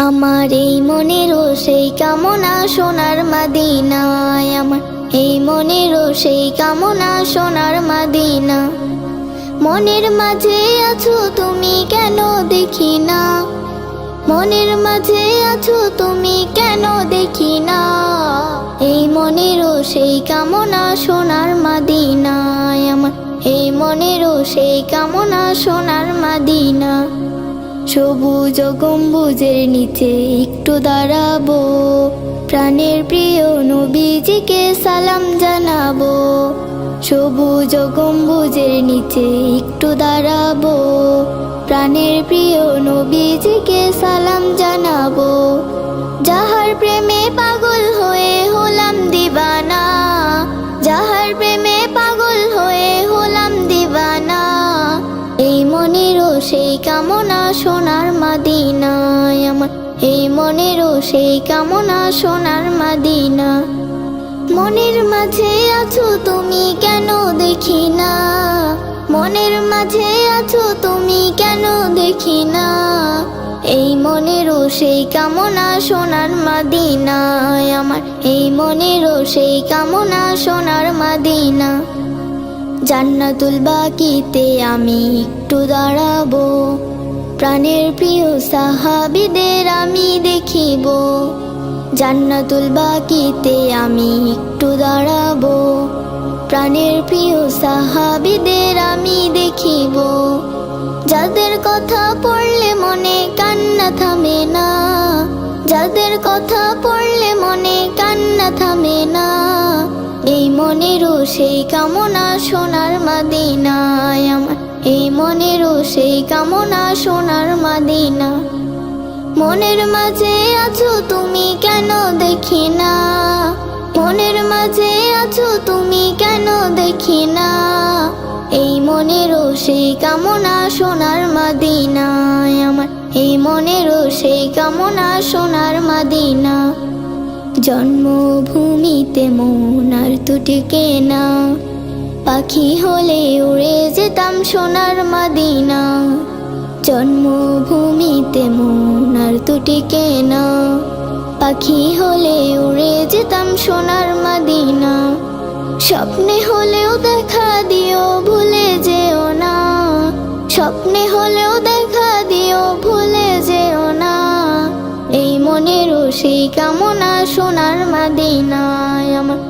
আমার এই মনেরও সেই কামনা সোনার মাদিনায়। আমার এই মনেরও সেই কামনা সোনার মাদিনা। মনের মাঝে আছো তুমি কেন দেখি না? মনের মাঝে আছো তুমি কেন দেখি না? এই মনেরও সেই কামনা সোনার মাদিনায়। আমার এই মনেরও সেই কামনা সোনার মাদিনা। সবুজ গম্বুজের নিচে একটু দাঁড়াবো। প্রাণের প্রিয় নবীজিকে সালাম জানাব। সবুজ গম্বুজের নিচে একটু দাঁড়াবো। প্রাণের প্রিয় নবীজিকে সালাম জানাব। মনেরও সেই কামনা সোনার মাদিনা। মনের মাঝে আছো তুমি কেন দেখি না মনের মাঝে আছো তুমি কেন দেখি না এই মনেরও সেই কামনা সোনার মাদিনায় আমার এই মনেরও সেই কামনা সোনার মাদিনা। জান্নাতুল বাকিতে আমি একটু দাঁড়াবো। প্রাণের প্রিয় সাহাবিদের আমি দেখিব। জান্নাতুল বাকিতে আমি একটু দাঁড়াবো। প্রাণের প্রিয় সাহাবিদের আমি দেখিব। যাদের কথা পড়লে মনে কান্না থামে না। যাদের কথা পড়লে মনে কান্না থামে না। এই মনেরও সেই কামনা সোনার মাদিনায় আমার। এই মনেরও সেই কামনা সোনার মাদিনা। মনের মাঝে আছো তুমি কেন দেখি না মনের মাঝে আছো তুমি কেন দেখি না এই মনেরও সেই কামনা সোনার মাদিনায় আমার। এই মনেরও সেই কামনা সোনার মাদিনা। জন্মভূমিতে মন আর দুটিকে না পাখি হলে উড়ে যেতাম সোনার মাদিনা। জন্মভূমিতে মন আর দুটিকে না পাখি হলে উড়ে যেতাম সোনার মাদিনা। স্বপ্নে হলেও দেখা দিও ভুলে যেও না। স্বপ্নে হলেও দেখা দিও ভুলে যেও না। এই মনেরও সেই কামনা সোনার মাদিনায় আমার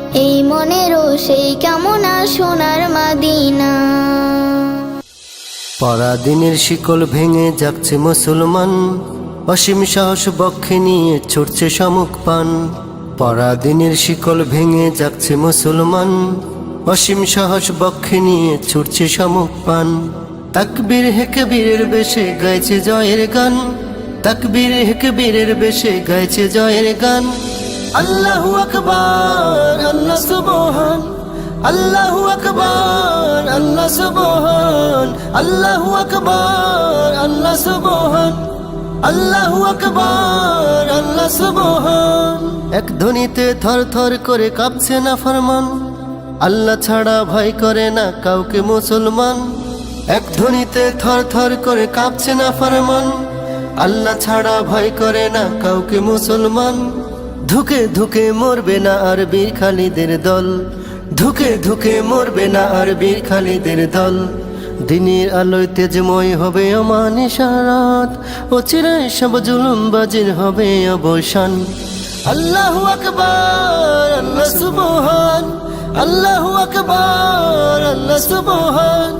এই মনেরও সেই কামনা সোনার মাদিনা। পরাদিনের শিকল ভেঙে যাচ্ছে মুসলমান, অসীম সাহস বক্ষে নিয়ে ছুটছে শামুক পান। পরাদিনের শিকল ভেঙে যাচ্ছে মুসলমান, অসীম সাহস বক্ষে নিয়ে ছুটছে শামুক পান। তাকবীর হেকে বীরের বেশে গাইছে জয়ের গান, তাকবীর হেকে বীরের বেশে গাইছে জয়ের গান। আল্লাহু আকবার, আল্লাহ সুবহান। আল্লাহু আকবার, আল্লাহ সুবহান। আল্লাহু আকবার, আল্লাহ সুবহান। আল্লাহু আকবার, আল্লাহ সুবহান। এক ধ্বনিতে থর থর করে কাঁপছে না ফরমান। আল্লাহ ছাড়া ভয় করে না কাউকে মুসলমান। এক ধ্বনিতে থর থর করে কাঁপছে না ফরমান। আল্লাহ ছাড়া ভয় করে না কাউকে মুসলমান। ধুকে ধুকে মরবে না আর বীর খালিদের দল। ধুকে ধুকে মরবে না আর বীর খালিদের দল। দিনের আলোয় তেজময় হবে অমান ইশারাত, ও চিরাই সব জুলুম বাজির হবে অবসান। আল্লাহু আকবার, আল্লাহ সুবহান, আল্লাহু আকবার, আল্লাহ সুবহান।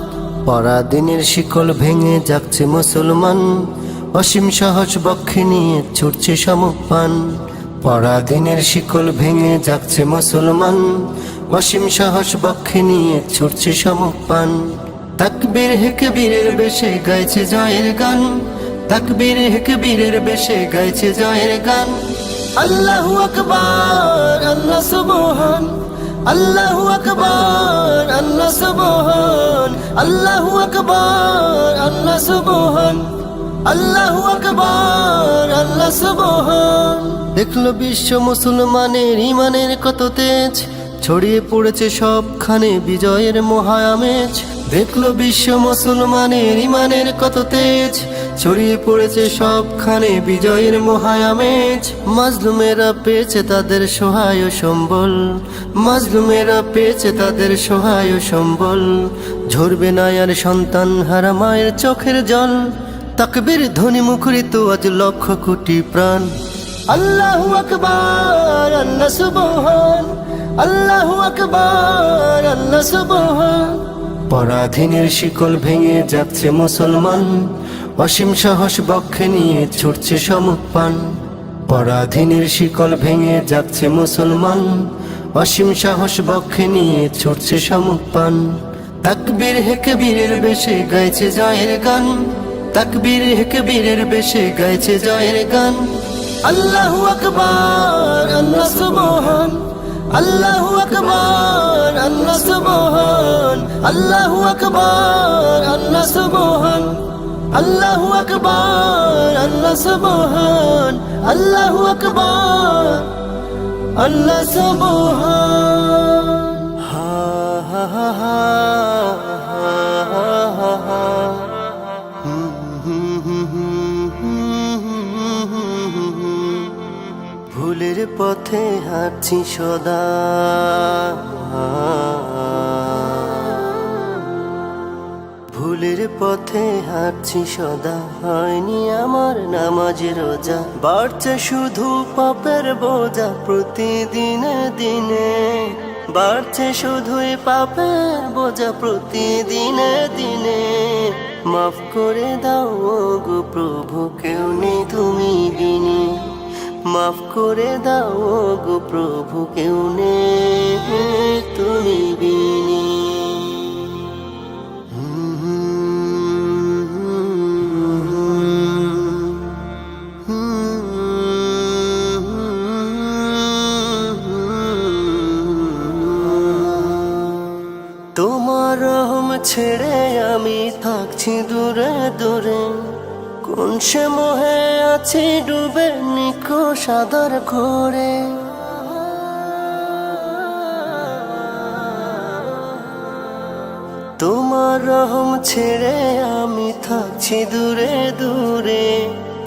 পরাদিনের শিকল ভেঙে যাচ্ছে মুসলমান, অসীম সাহস বক্ষে নিয়ে ছুটছে সমপান। পরাদিনের শিকল ভেঙে যাচ্ছে মুসলমান। অসীম সাহস বক্ষে নিয়ে ছুটছে সমপান। তাকবীর হেকে বীরের বেশে গাইছে জয়ের গান। তাকবীর হেকে বীরের বেশে গাইছে জয়ের গান। আল্লাহু আকবার, আল্লাহ সুবহান। আল্লাহু আকবার, আল্লাহ সুবহান। আল্লাহু আকবার, আল্লাহ সুবহান। আল্লাহু আকবার, আল্লাহ সুবহান। দেখল বিশ্ব মুসলমানের ইমানের কত তেজ, ছড়িয়ে পড়েছে সবখানে বিজয়ের মহায়ামেজ। দেখল বিশ্ব মুসলমানের ইমানের কত তেজ, ছড়িয়ে পড়েছে সবখানে বিজয়ের মহায়ামেজ। মাজলুমেরা পেয়েছে তাদের সহায় সম্বল, মাজলুমেরা পেয়েছে তাদের সহায় সম্বল। ঝরবে না আর সন্তান হারা মায়ের চোখের জল তাকবীর ধ্বনি মুখরিত আজ লক্ষ কোটি প্রাণ। আল্লাহু আকবার আল্লাহ সুবহান। আল্লাহু আকবার আল্লাহ সুবহান। পরাধীনের শিকল ভেঙে যাচ্ছে মুসলমান। অসীম সাহস বক্ষে নিয়ে ছুটছে সমুপান পরাধীনের শিকল ভেঙে যাচ্ছে মুসলমান। অসীম সাহস বক্ষে নিয়ে ছুটছে সমুপান তাকবীর হেকে বীরের বেশে গাইছে জয়ের গান। তাকবীর হেকে বীরের বেশে গাইছে জয়ের গান। আল্লাহু আকবার, আল্লাহ সুবহান। আল্লাহু আকবার, আল্লাহ সুবহান। আল্লাহু আকবার, আল্লাহ সুবহান। আল্লাহু আকবার, আল্লাহ সুবহান। আল্লাহু আকবার, আল্লাহ সুবহান। হা হা হা। পথে হাঁটছি সদা। ভুলের পথে হাঁটছি সদা, হয়নি আমার নামাজ রোজা। বাড়ছে শুধু পাপের বোঝা প্রতিদিনে দিনে। বাড়ছে শুধুই পাপের বোঝা প্রতিদিনে দিনে। মাফ করে দাও গো প্রভু, কেউ নেই তুমি বিনি। মাফ করে দাও গো প্রভু, কেউ নে তুমি বিনি। তোমার রহম ছেড়ে আমি থাকছি দূরে দূরে। কোন সে মোহে আছি ডুবে নিকো সাদার ঘোরে। তোমার রহম ছেড়ে আমি থাকছি দূরে দূরে।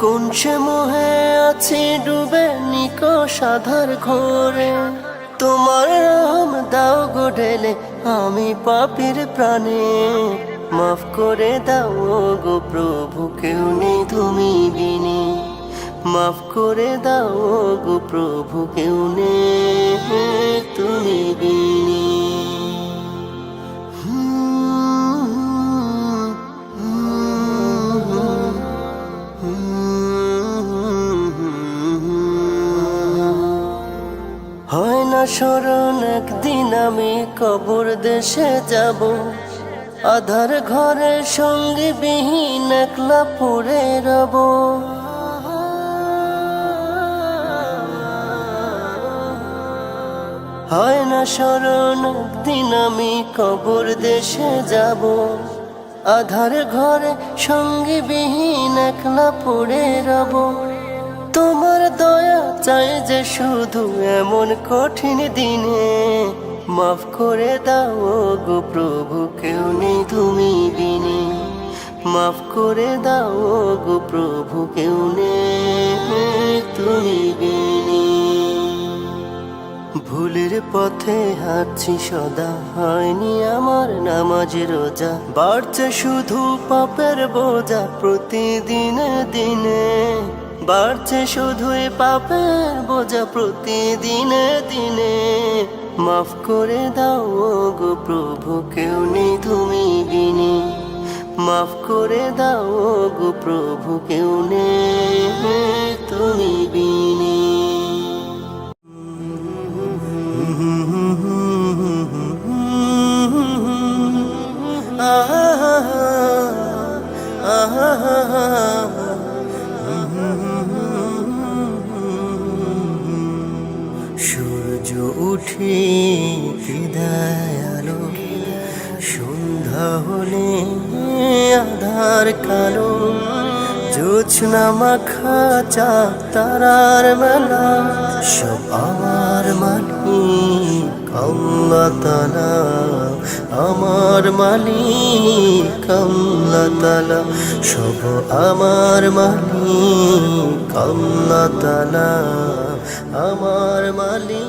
কোন সে মোহে আছি ডুবে নিকো সাধার ঘোরে। তোমার রহম দাও গো ঢেলে, আমি পাপির প্রাণে। মাফ করে দাও গো প্রভু, কেউ নেই তুমি বিনি। মাফ করে দাও গো প্রভু, কেউ নেই তুমি বিনি। হয় না স্মরণ, একদিন আমি কবর দেশে যাব। আধার ঘরে সঙ্গে বিহীন একলা পড়ে রব। হয় না স্মরণ একদিন আমি কবর দেশে যাব। আধার ঘরে সঙ্গে বিহীন একলা পড়ে রব। তোমার দয়া চাই যে শুধু এমন কঠিন দিনে মাফ করে দাও গো প্রভু, কেউ নেই তুমি বিনে। মাফ করে দাও গো প্রভু, কেউ নেই তুমি বিনে। ভুলের পথে হাঁটছি সদা, হয়নি আমার নামাজ রোজা। বাড়ছে শুধু পাপের বোঝা প্রতিদিনে দিনে। বাড়ছে শুধুই পাপের বোঝা প্রতিদিনে দিনে। মাফ করে দাও গো প্রভু, কেউ নেই তুমি বিনি। মাফ করে দাও গো প্রভু, কেউ নেই তুমি বিনি। সূর্য বিদায় আলো সন্ধ্যা হলে আধার কালো জোছনা মাখা চাঁদ, তারার মেলা, সব আমার মালিক, আল্লাহ তালা আমার মালিক, আল্লাহ তালা সব আমার মালিক, আল্লাহ তালা আমার মালিক।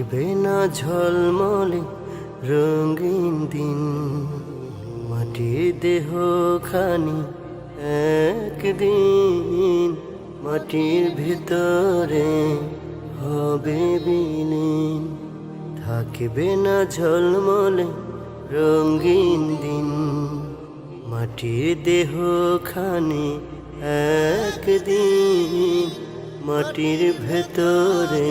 থাকবে না ঝলমলে রঙিন দিন। মাটির দেহ খানি একদিন, মাটির ভিতরে হবে বিলীন। থাকবে না ঝলমলে রঙিন দিন। মাটির দেহ খানি একদিন, মাটির ভেতরে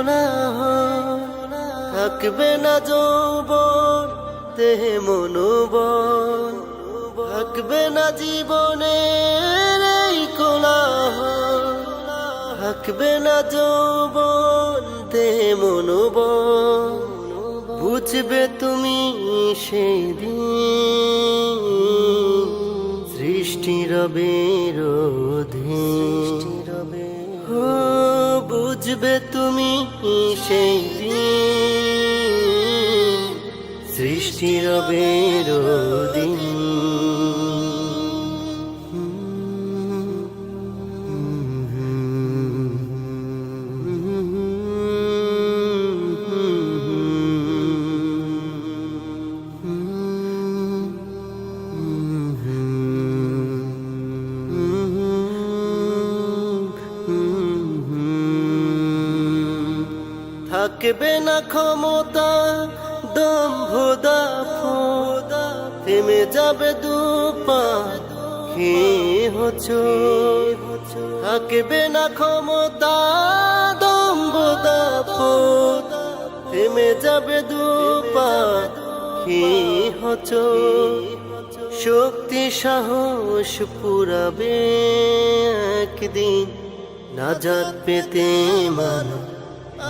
কোলাহল থাকবে না যৌবন, দেহে মনোবল। থাকবে না জীবনের এই থাকবে না যৌবন, দেহে মনোবল। বুঝবে তুমি সেই দিন, সৃষ্টি রবে তুমি সেই দিন? সৃষ্টি রবে ক্ষমতা দম্ভ দাফা থেমে যাবে দুপা হে হচ থাকবে না ক্ষমতা দম্ভ দাফা থেমে যাবে দুপা হে হচ শক্তি, সাহস পুরাবে একদিন। নাজাত পেতে মানো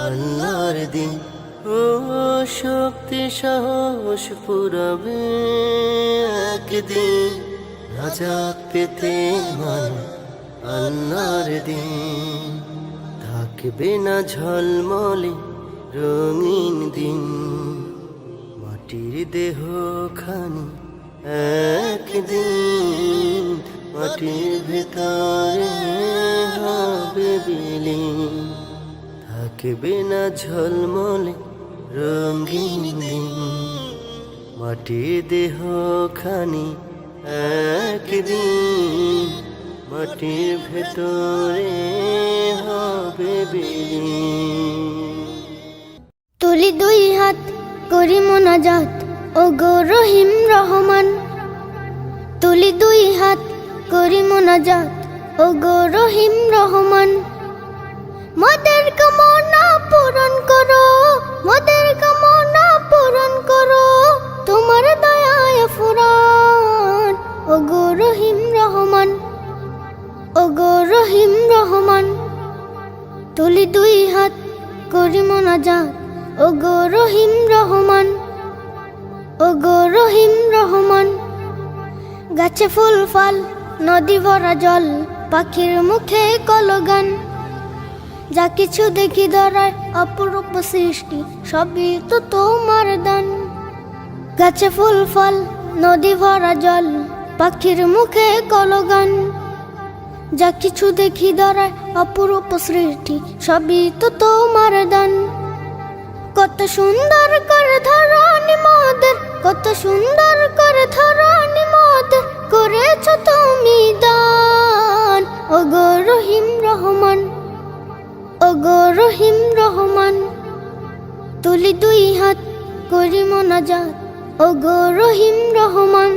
আল্লাহর দিন। ও শক্তি সাহস পুরাবে একদিন। নাজাত পেতে মানো আল্লাহর দিন। থাকবে না ঝলমলে রঙিন দিন। মাটির দেহ খানি একদিন। মাটির ভেতরে হবে বিলীন। থাকবে না ঝলমলে রঙিন দিন মাটির দেহ খানি একদিন মাটির ভেতরে হবে তুলি দুই হাত করি মোনাজাত ও গো রহিম রহমান। তুলি দুই হাত করি মোনাজাত ও গো রহিম রহমান। মদের কামনা পূরণ করো মদের কামনা পূরণ করো, তোমার দয়ায় ফুরান। ও গো রহিম রহমান ও গো রহিম রহমান, তুলি দুই হাত করি মোনাজাত ও গো রহিম রহমান ও গো রহিম রহমান, গাছে ফুল ফল, নদী ভরা জল, পাখির মুখে কলগান। যা কিছু দেখি ধরায় অপরূপ সৃষ্টি, সবই তো তোমার দান। গাছে ফুল, ফল, নদী ভরা জল, পাখির মুখে কলগান। যা কিছু দেখি ধরায় অপরূপ সৃষ্টি, সবই তো তোমার দান। কত সুন্দর করে ধরনি মোদের, কত সুন্দর করে ধরনি মোদের, করেছ তুমি দান। ও গো রহিম রহমান। ও গো রহিম রহমান, তুলি দুই হাত করি মোনাজাত ও গো রহিম রহমান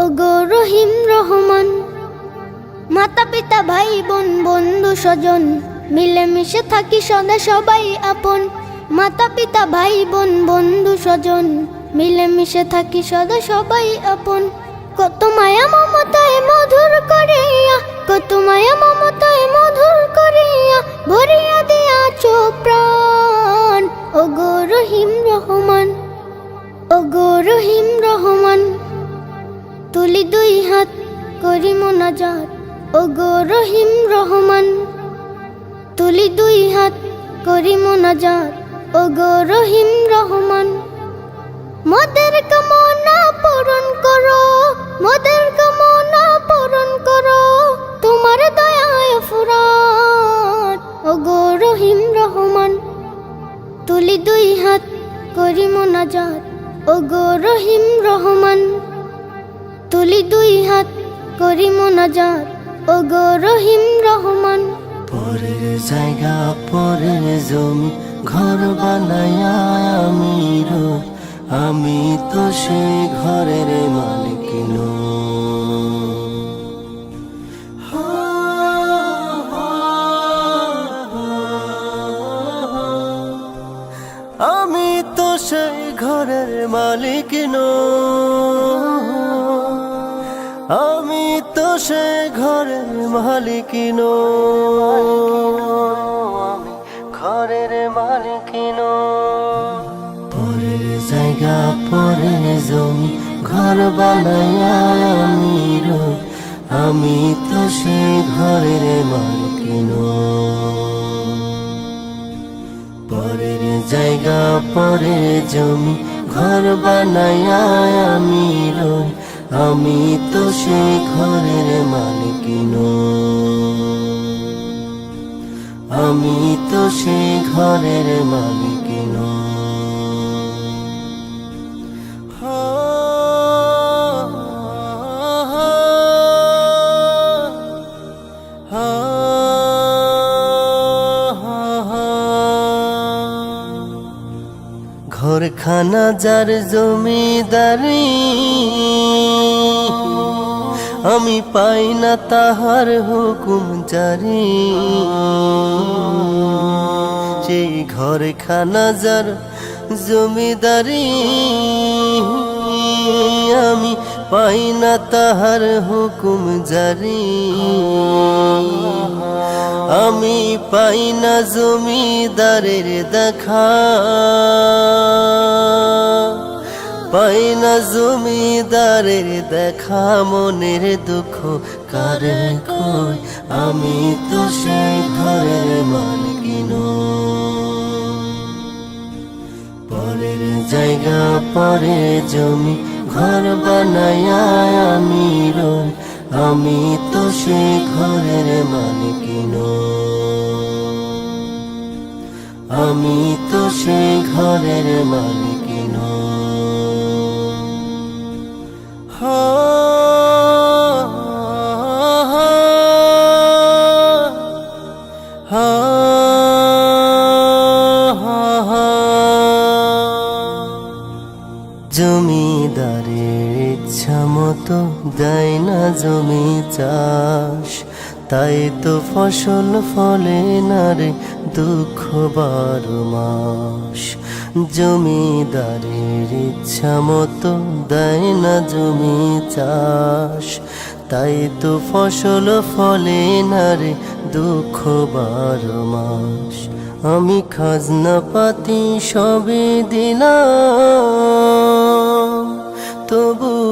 ও গো রহিম রহমান মাতা পিতা ভাই বোন বন্ধু, স্বজন, মিলেমিশে থাকি সদা সবাই আপন। মাতা পিতা ভাই বোন বন্ধু, স্বজন, মিলেমিশে থাকি সদা সবাই আপন। কত মায়া মমতায় মধুর করিয়া কত মায়া মমতায় মধুর করিয়া ভরিয়া দিয়া চোপ্রাণ ও গো রহিম রহমান ও গো রহিম রহমান, তুলি দুই হাত করি মোনাজাত ও গো রহিম রহমান, তুলি দুই হাত করি মোনাজাত ও গো রহিম রহমান মোদের করি মোনাজাত। ও গো রহিম রহমান। পরের জায়গা, পরের জমি, ঘর বানায়া আমি আমি তো সে ঘরের মালিক আমি তো সেই ঘরের মালিক নই সে ঘরের মালিকিন। ঘরের মালিকিন। পরের জায়গা, পরের জমি, ঘর বানাইয়া আমি তো সে ঘরের মালিকিন। পরের জায়গা, পরের জমি, ঘর বানাইয়া আমি রই। আমি তো সে ঘরের মালিকিন আমি তো সে ঘরের মালিকিন ঘরখানা যার জমিদারি। আমি পাই না তাহার হুকুম জারি সেই ঘরখানা যার জমিদারি, আমি পাই না তাহার হুকুম জারি আমি পাই না জমিদারের দেখা। পাই না জমিদারের দেখা, মনের দুঃখ কারে কই? আমি তো সেই ঘরের মালিকিন পরের জায়গা পরে জমি, ঘর বানায়া আমি রই। আমি তো সে ঘরের মালিকিন আমি তো সে ঘরের মালিকিন মতো দেয় না জমি চাষ, তাই তো ফসল ফলে না রে দুঃখ বারো মাস। জমিদারের ইচ্ছা মতো দেয় না জমি চাষ, তাই তো ফসল ফলে না রে দুঃখ বারো মাস। আমি খাজনা পাতি সবে দিলাম।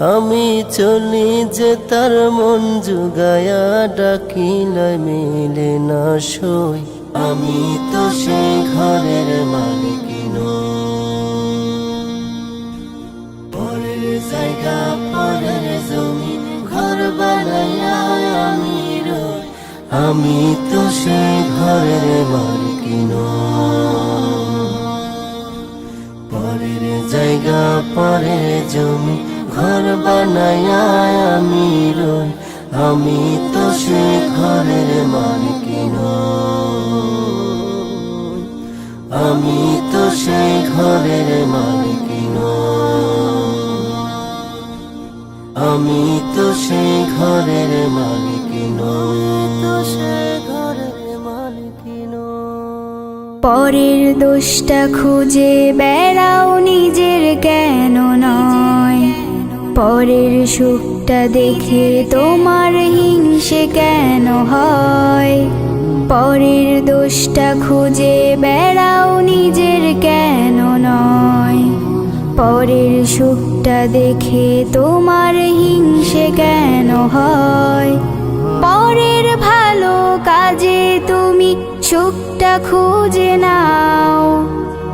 আমি চলি যে তার মন জুগায়া ডাকিলায় মিলে না সই। আমি তো সেই ঘরের মালিক পরের জায়গা, পরের জমি ঘর আমি আমি তো সেই ঘরের মালিক পরের জায়গা, পরের জমি ঘর বানাইয়া আমি রই আমি তো সেই ঘরের মালিক আমি তো সেই ঘরের মালিক আমি তো সেই ঘরের মালিক তো সেই ঘরের মালিক পরের দোষটা খুঁজে বেড়াও নিজের কেন নয়। পরের সুখটা দেখে তোমার হিংসে কেন হয়? পরের দোষটা খুঁজে বেড়াও নিজের কেন নয়? পরের সুখটা দেখে তোমার হিংসে কেন হয়? পরের ভালো কাজে তুমি সুখটা খুঁজে নাও।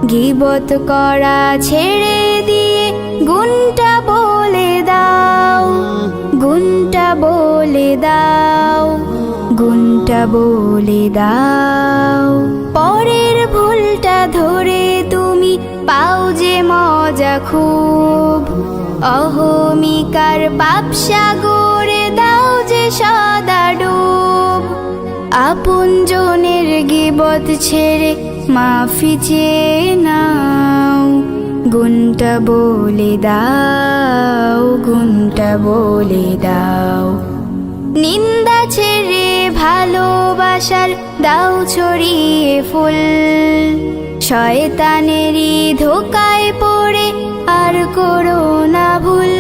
গিবত করা ছেড়ে দিয়ে গুণটা বলে দাও, গুণটা বলে দাও, গুণটা বলে দাও। পরের ভুলটা ধরে তুমি পাও যে মজা খুব। অহমিকার পাপ সাগরে দাও যে সদা ডুব। আপন জনের গিবত ছেড়ে মাফি চেয়ে নাও। গুণটা বলে দাও, গুণটা বলে দাও। নিন্দা ছেড়ে ভালোবাসার দাও ছড়িয়ে ফুল। শয়তানেরই ধোকায় পড়ে আর করো না ভুল।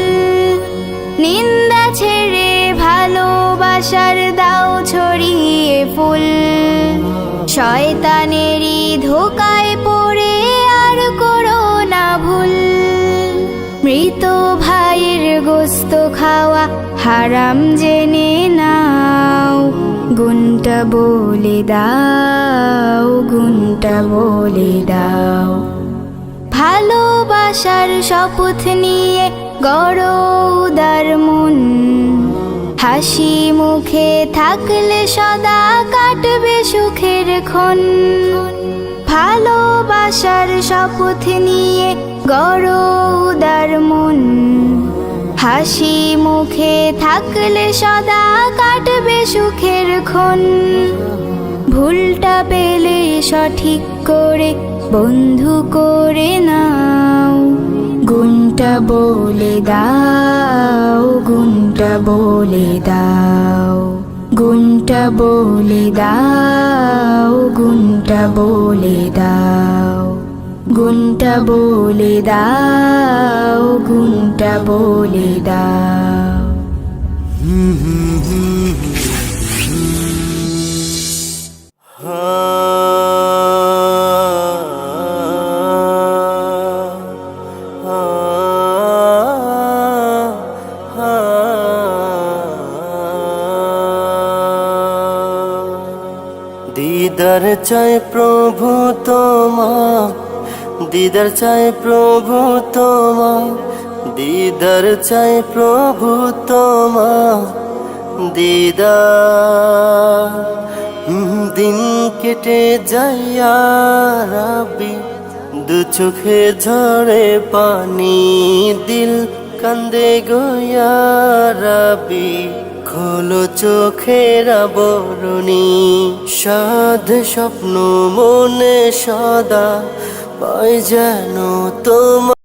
নিন্দা ছেড়ে ভালোবাসার দাও ছড়িয়ে ফুল। শয়তানেরই ধোকায় হারাম জেনে নাও, গুণটা বলে দাও, গুণটা বলে দাও। ভালোবাসার শপথ নিয়ে গড় উদার মন, হাসি মুখে থাকলে সদা কাটবে সুখের ক্ষণ। ভালোবাসার শপথ নিয়ে গড় উদার মন হাসি মুখে থাকলে সদা কাটবে সুখের ক্ষণ। ভুলটা পেলে সঠিক করে, বন্ধু করে নাও। গুণটা বলে দাও, গুণটা বলে দাও। গুণটা বলে দাও, গুণটা বলে দাও। গুণটা বলে দাও গুণটা বলে দাও। দিদার চাই প্রভু তোমা দিদার চাই প্রভু তোমা দিদার চাই প্রভু তোমা দিদা। দিন কেটে যাইয়া রাবি দু চোখে ঝরে পানি, দিল কান্দে গয়া রাবি। খোলো চোখের বরণী সাধ স্বপ্ন মনে সদা পাই যেন তোমার